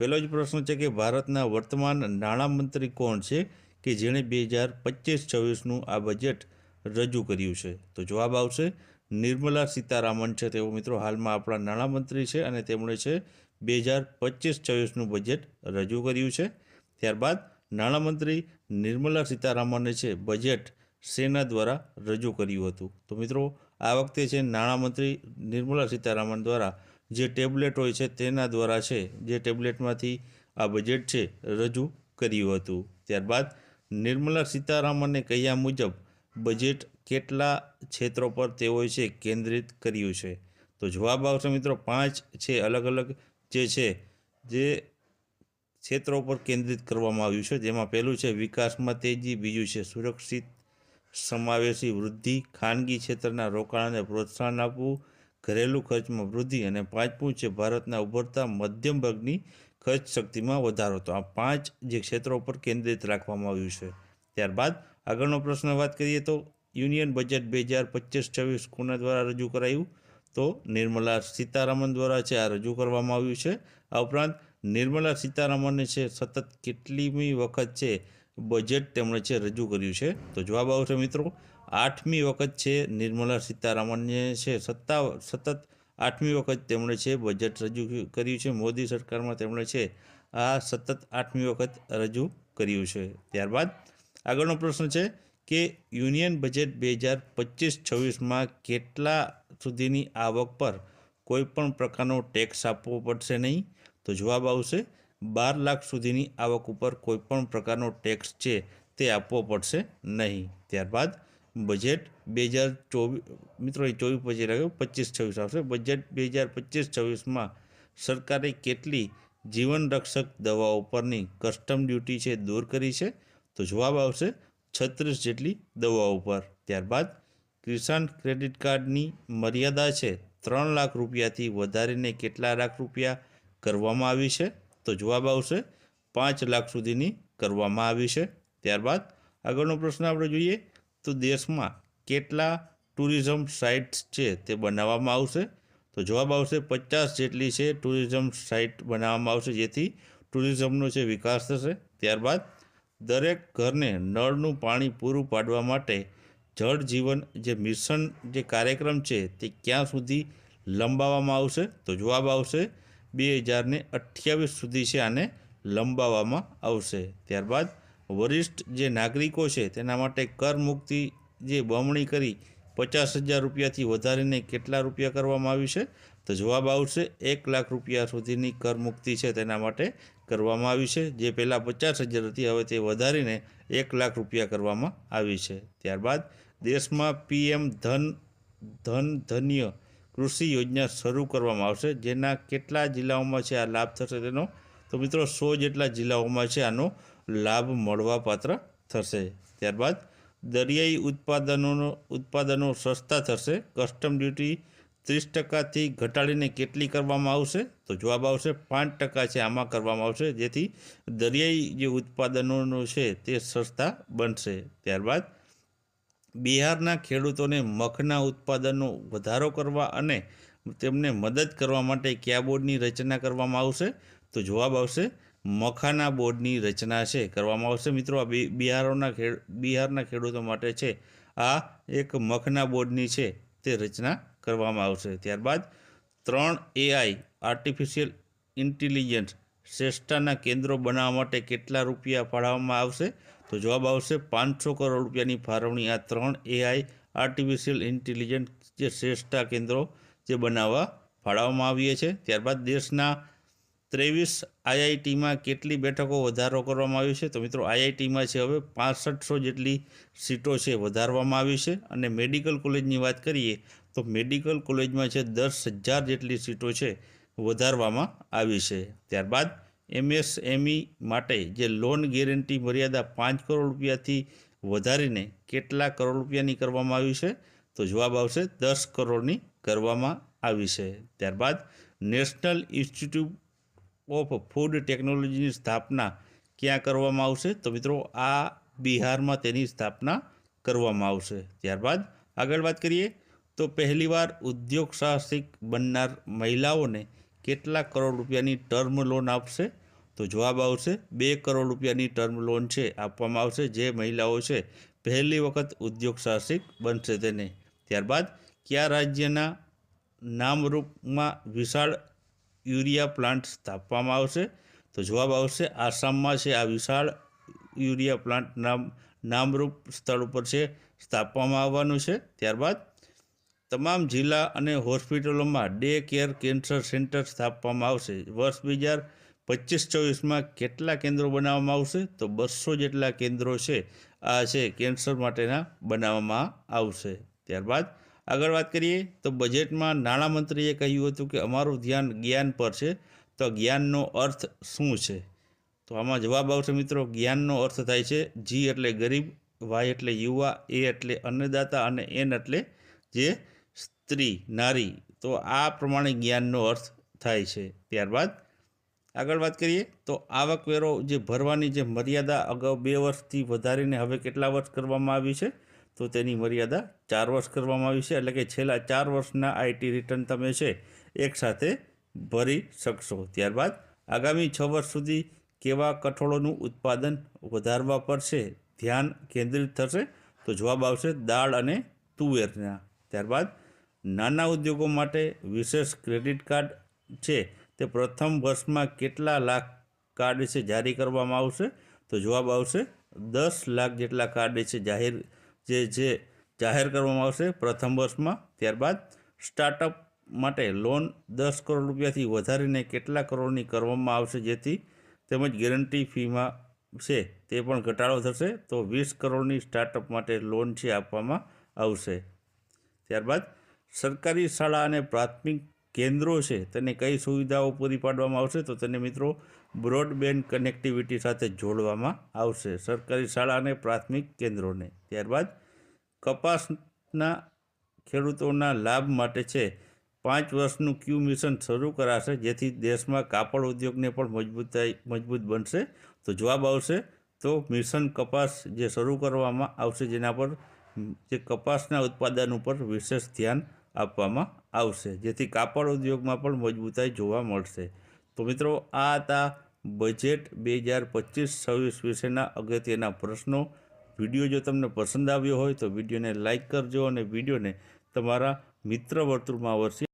પહેલો જ પ્રશ્ન છે કે ભારતના વર્તમાન નાણામંત્રી કોણ છે કે જેણે બે હજાર પચીસ છવ્વીસનું આ બજેટ રજૂ કર્યું છે? તો જવાબ આવશે નિર્મલા સીતારામન છે. તેઓ મિત્રો હાલમાં આપણા નાણામંત્રી છે અને તેમણે છે બે હજાર પચીસ છવ્વીસનું બજેટ રજૂ કર્યું છે. ત્યારબાદ નાણામંત્રી નિર્મલા સીતારામને છે બજેટ સેના દ્વારા રજૂ કર્યું હતું. તો મિત્રો, આ વખતે છે નાણામંત્રી નિર્મલા સીતારામન દ્વારા જે ટેબ્લેટ હોય છે તેના દ્વારા છે, જે ટેબ્લેટમાંથી આ બજેટ છે, રજૂ કર્યું હતું. ત્યારબાદ નિર્મલા સીતારામને કહ્યા મુજબ, બજેટ કેટલા ક્ષેત્રો પર તેઓએ છે કેન્દ્રિત કર્યું છે? તો જવાબ આવશે મિત્રો, પાંચ છે અલગ અલગ જે છે, જે ક્ષેત્રો પર કેન્દ્રિત કરવામાં આવ્યું છે. જેમાં પહેલું છે વિકાસમાં તેજી, બીજું છે સુરક્ષિત, સમાવેશી વૃદ્ધિ, ખાનગી ક્ષેત્રના રોકાણને પ્રોત્સાહન આપવું ઘરેલું ખર્ચમાં વૃદ્ધિ અને પાંચમું છે ભારતના ઉભરતા મધ્યમ વર્ગની ખર્ચ શક્તિમાં વધારો તો આ પાંચ જે ક્ષેત્રો પર કેન્દ્રિત રાખવામાં આવ્યું છે. ત્યારબાદ આગળનો પ્રશ્ન વાત કરીએ તો યુનિયન બજેટ બે હજાર પચીસ છવ્વીસ કોના દ્વારા રજૂ કરાયું તો નિર્મલા સીતારામન દ્વારા છે આ રજૂ કરવામાં આવ્યું છે. આ ઉપરાંત નિર્મલા સીતારામને છે સતત કેટલીમી વખત છે બજેટ તેમણે છે રજૂ કર્યું છે. તો જવાબ આવશે મિત્રો આઠમી વખત છે નિર્મલા સીતારામનને છે, સત્તા સતત આઠમી વખત તેમણે છે બજેટ રજૂ કર્યું છે. મોદી સરકારમાં તેમણે છે આ સતત આઠમી વખત રજૂ કર્યું છે. ત્યારબાદ આગળનો પ્રશ્ન છે કે યુનિયન બજેટ બે હજાર પચીસ છવ્વીસમાં કેટલા સુધીની આવક પર કોઈપણ પ્રકારનો ટેક્સ આપવો પડશે નહીં? તો જવાબ આવશે, બાર લાખ સુધીની આવક ઉપર કોઈપણ પ્રકારનો ટેક્સ છે તે આપવો પડશે નહીં. ત્યારબાદ બજેટ બે હજાર ચોવીસ મિત્રો ચોવીસ પછી રાખ્યું પચીસ છવ્વીસ આવશે. બજેટ બે હજાર પચીસ છવ્વીસમાં સરકારે કેટલી જીવનરક્ષક દવાઓ પરની કસ્ટમ ડ્યુટી છે દૂર કરી છે? તો જવાબ આવશે છત્રીસ જેટલી દવાઓ પર. ત્યારબાદ કિસાન ક્રેડિટ કાર્ડની મર્યાદા છે ત્રણ લાખ રૂપિયાથી વધારીને કેટલા લાખ રૂપિયા કરવામાં આવી છે? તો જવાબ આવશે પાંચ લાખ સુધીની કરવામાં આવી છે. ત્યારબાદ આગળનો પ્રશ્ન આપણે જોઈએ તો દેશમાં કેટલા ટુરિઝમ સાઇટ્સ છે તે બનાવવામાં આવશે? તો જવાબ આવશે પચાસ જેટલી છે ટુરિઝમ સાઇટ બનાવવામાં આવશે, જેથી ટુરિઝમનો છે વિકાસ થશે. ત્યારબાદ દરેક ઘરને નળનું પાણી પૂરું પાડવા માટે જળ જીવન જે મિશન જે કાર્યક્રમ છે તે ક્યાં સુધી લંબાવવામાં આવશે? તો જવાબ આવશે બે હજારને અઠ્યાવીસ સુધી છે આને લંબાવવામાં આવશે. ત્યારબાદ વરિષ્ઠ જે નાગરિકો છે તેના માટે કર મુક્તિ જે બમણી કરી પચાસ હજાર રૂપિયાથી વધારીને કેટલા રૂપિયા કરવામાં આવ્યું છે? તો જવાબ આવશે એક લાખ રૂપિયા સુધીની કર મુક્તિ છે તેના માટે કરવામાં આવી છે. જે પહેલાં પચાસ હજાર હતી, હવે તે વધારીને એક લાખ રૂપિયા કરવામાં આવી છે. ત્યારબાદ દેશમાં પીએમ ધન ધન ધન્ય કૃષિ યોજના શરૂ કરવામાં આવશે. જેના કેટલા જિલ્લાઓમાં છે, આ લાભ થશે તેનો? તો મિત્રો, સો જેટલા જિલ્લાઓમાં છે આનો લાભ મળવાપાત્ર થશે. ત્યારબાદ દરિયાઈ ઉત્પાદનોનો, ઉત્પાદનો સસ્તા થશે. કસ્ટમ ડ્યુટી ત્રીસ ટકાથી ઘટાડીને કેટલી કરવામાં આવશે? તો જવાબ આવશે પાંચ ટકા છે, આમાં કરવામાં આવશે. જેથી દરિયાઈ જે ઉત્પાદનોનો છે તે સસ્તા બનશે. ત્યારબાદ બિહારના ખેડૂતોને મખના ઉત્પાદનનો વધારો કરવા અને તેમને મદદ કરવા માટે કયા બોર્ડની રચના કરવામાં આવશે? તો જવાબ આવશે મખાના બોર્ડની રચના છે, કરવામાં આવશે. મિત્રો, આ બિહારોના ખેડ, બિહારના ખેડૂતો માટે છે, આ એક મખના બોર્ડની છે, તે રચના કરવામાં આવશે. ત્યારબાદ ત્રણ એઆઈ, આર્ટિફિશિયલ ઇન્ટેલિજન્સ શ્રેષ્ઠાના કેન્દ્રો બનાવવા માટે કેટલા રૂપિયા ફાળવવામાં આવશે? તો જવાબ આવશે, પાંચસો કરોડ રૂપિયાની ફાળવણી. આ ત્રણ એઆઈ, આર્ટિફિશિયલ ઇન્ટેલિજન્સ જે શ્રેષ્ઠા કેન્દ્રો જે બનાવવા ફાળવવામાં આવીએ છે ત્યારબાદ દેશના ત્રેવીસ આઈઆઈટીમાં કેટલી બેઠકો વધારો કરવામાં આવ્યો છે? તો મિત્રો, આઈઆઈટીમાં છે હવે પાસઠસો જેટલી સીટો છે વધારવામાં આવી છે. અને મેડિકલ કોલેજની વાત કરીએ, તો મેડિકલ કોલેજમાં છે દસ હજાર જેટલી સીટો છે વધારવામાં આવી છે. ત્યારબાદ એમએસએમઈ માટે જે લોન ગેરંટી મર્યાદા પાંચ કરોડ રૂપિયાથી વધારીને કેટલા કરોડ રૂપિયાની કરવામાં આવી છે? તો જવાબ આવશે દસ કરોડની કરવામાં આવી છે. ત્યારબાદ નેશનલ ઇન્સ્ટિટ્યૂટ ઓફ ફૂડ ટેકનોલોજીની સ્થાપના ક્યાં કરવામાં આવશે? તો મિત્રો, આ બિહારમાં તેની સ્થાપના કરવામાં આવશે. ત્યારબાદ આગળ વાત કરીએ, તો પહેલીવાર ઉદ્યોગ સાહસિક બનનાર મહિલાઓને કેટલા કરોડ રૂપિયાની ટર્મ લોન આપશે? તો જવાબ આવશે, બે કરોડ રૂપિયાની ટર્મ લોન છે, આપવામાં આવશે, જે મહિલાઓ છે, પહેલી વખત ઉદ્યોગ સાહસિક બનશે તેને. ત્યારબાદ, કયા રાજ્યના નામરૂપમાં વિશાળ યુરિયા પ્લાન્ટ સ્થાપવામાં આવશે. તો જવાબ આવશે, આસામમાં છે, આ વિશાળ યુરિયા પ્લાન્ટ નામ, નામરૂપ સ્થળ ઉપર છે, સ્થાપવામાં આવવાનું છે. ત્યારબાદ તમામ જિલ્લા અને હોસ્પિટલોમાં ડે કેર કેન્સર સેન્ટર સ્થાપવામાં આવશે. વર્ષ બે હજાર પચીસ ચોવીસમાં કેટલા કેન્દ્રો બનાવવામાં આવશે? તો બસો જેટલા કેન્દ્રો છે, આ છે કેન્સર માટેના બનાવવામાં આવશે. ત્યારબાદ આગળ વાત કરીએ, તો બજેટમાં નાણામંત્રીએ કહ્યું હતું કે અમારું ધ્યાન જ્ઞાન પર છે. તો જ્ઞાનનો અર્થ શું છે? તો આમાં જવાબ આવશે મિત્રો, જ્ઞાનનો અર્થ થાય છે જી એટલે ગરીબ, વાય એટલે યુવા, એ એટલે અન્નદાતા અને એન એટલે જે સ્ત્રી, નારી. તો આ પ્રમાણે જ્ઞાનનો અર્થ થાય છે. ત્યારબાદ આગળ વાત કરીએ, તો આવકવેરો જે ભરવાની જે મર્યાદા અગાઉ બે વર્ષથી વધારીને હવે કેટલા વર્ષ કરવામાં આવી છે? તો તેની મર્યાદા ચાર વર્ષ કરવામાં આવી છે, એટલે કે છેલ્લા ચાર વર્ષના આઈટી રિટર્ન તમે છે એકસાથે ભરી શકશો. ત્યારબાદ આગામી છ વર્ષ સુધી કેવા કઠોળોનું ઉત્પાદન વધારવા છે ધ્યાન કેન્દ્રિત થશે, તો જવાબ આવશે દાળ અને તુવેરના. ત્યારબાદ નાના ઉદ્યોગો માટે વિશેષ ક્રેડિટ કાર્ડ છે, તે પ્રથમ વર્ષમાં કેટલા લાખ કાર્ડ છે જારી કરવામાં આવશે, તો જવાબ આવશે દસ લાખ જેટલા કાર્ડ છે જાહેર જે જે જાહેર કરવામાં આવશે પ્રથમ વર્ષમાં, ત્યારબાદ સ્ટાર્ટઅપ માટે લોન દસ કરોડ રૂપિયાથી વધારીને કેટલા કરોડની કરવામાં આવશે જેથી તેમજ ગેરંટી ફીમાં છે તે પણ ઘટાડો થશે. તો વીસ કરોડની સ્ટાર્ટઅપ માટે લોન છે આપવામાં આવશે. ત્યારબાદ સરકારી શાળા અને પ્રાથમિક કેન્દ્રો છે, તેને કઈ સુવિધાઓ પૂરી પાડવામાં આવશે, તો તેને મિત્રો બ્રોડબેન્ડ કનેક્ટિવિટી સાથે જોડવામાં આવશે. સરકારી શાળા અને પ્રાથમિક કેન્દ્રોને. ત્યારબાદ કપાસના ખેડૂતોના લાભ માટે છે, પાંચ વર્ષનું ક્યુ મિશન શરૂ કરાશે, જેથી દેશમાં કાપડ ઉદ્યોગને પણ મજબૂતાઈ, મજબૂત બનશે. તો જવાબ આવશે, તો મિશન કપાસ જે શરૂ કરવામાં આવશે, જેના પર, જે કપાસના ઉત્પાદન ઉપર વિશેષ ધ્યાન આપવામાં આવશે. જેથી કાપડ ઉદ્યોગમાં પણ મજબૂતાઈ જોવા મળશે. તો મિત્રો, આ હતા બજેટ બે હજાર પચીસ છવ્વીસ વિશેના અગત્યના પ્રશ્નો. વીડિયો જો તમને પસંદ આવ્યો હોય તો વિડીયોને લાઇક કરજો અને વિડીયોને તમારા મિત્ર વર્તુળમાં અવશ્ય